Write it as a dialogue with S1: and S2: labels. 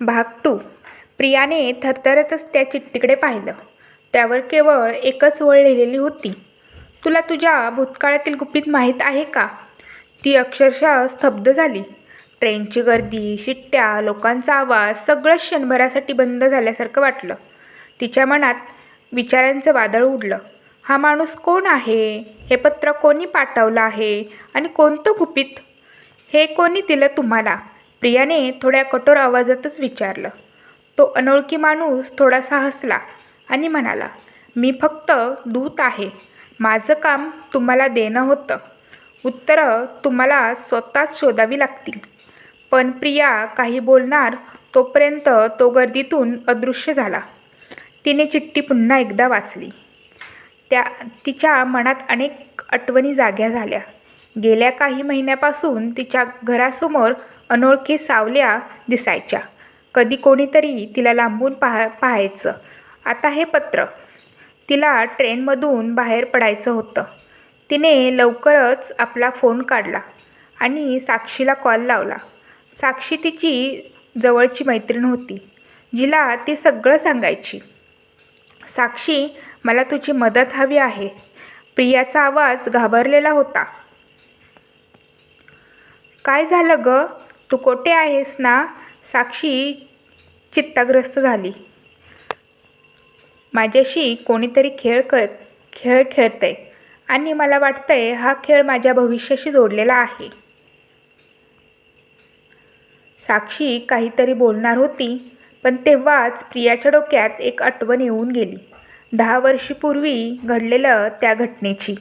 S1: भाग टू प्रियाने थरथरतच त्या चिठ्ठीकडे पाहिलं. त्यावर केवळ एकच ओळ लिहिलेली होती. तुला तुझ्या भूतकाळातील गुपित माहीत आहे का? ती अक्षरशः स्तब्ध झाली. ट्रेनची गर्दी शिट्ट्या लोकांचा आवाज सगळं क्षणभरासाठी बंद झाल्यासारखं वाटलं. तिच्या मनात विचारांचं वादळ उडलं. हा माणूस कोण आहे? हे पत्र कोणी पाठवलं आहे? आणि कोणतं गुपित? हे कोणी दिलं तुम्हाला? प्रियाने थोड्या कठोर आवाजातच विचारलं. तो अनोळखी माणूस थोडासा हसला आणि म्हणाला मी फक्त दूत आहे. माझं काम तुम्हाला देणं होतं. उत्तरं तुम्हाला स्वतःच शोधावी लागतील. पण प्रिया काही बोलणार तोपर्यंत तो गर्दीतून अदृश्य झाला. तिने चिठ्ठी पुन्हा एकदा वाचली. त्या तिच्या मनात अनेक आठवणी जाग्या झाल्या. गेल्या काही महिन्यापासून तिच्या घरासमोर अनोळखी सावल्या दिसायच्या. कधी कोणीतरी तिला लांबून पाहा पाहायचं. आता हे पत्र. तिला ट्रेनमधून बाहेर पडायचं होतं. तिने लवकरच आपला फोन काढला आणि साक्षीला कॉल लावला. साक्षी तिची जवळची मैत्रीण होती जिला ती सगळं सांगायची. साक्षी मला तुझी मदत हवी आहे. प्रियाचा आवाज घाबरलेला होता. काय झालं ग? तू कोठे आहेस ना? साक्षी चित्ताग्रस्त झाली. माझ्याशी कोणीतरी खेळ कर खेळ खेळतंय आणि मला वाटतंय हा खेळ माझ्या भविष्याशी जोडलेला आहे. साक्षी काहीतरी बोलणार होती पण तेव्हाच प्रियाच्या डोक्यात एक आठवण येऊन गेली. दहा वर्षीपूर्वी घडलेलं त्या घटनेची.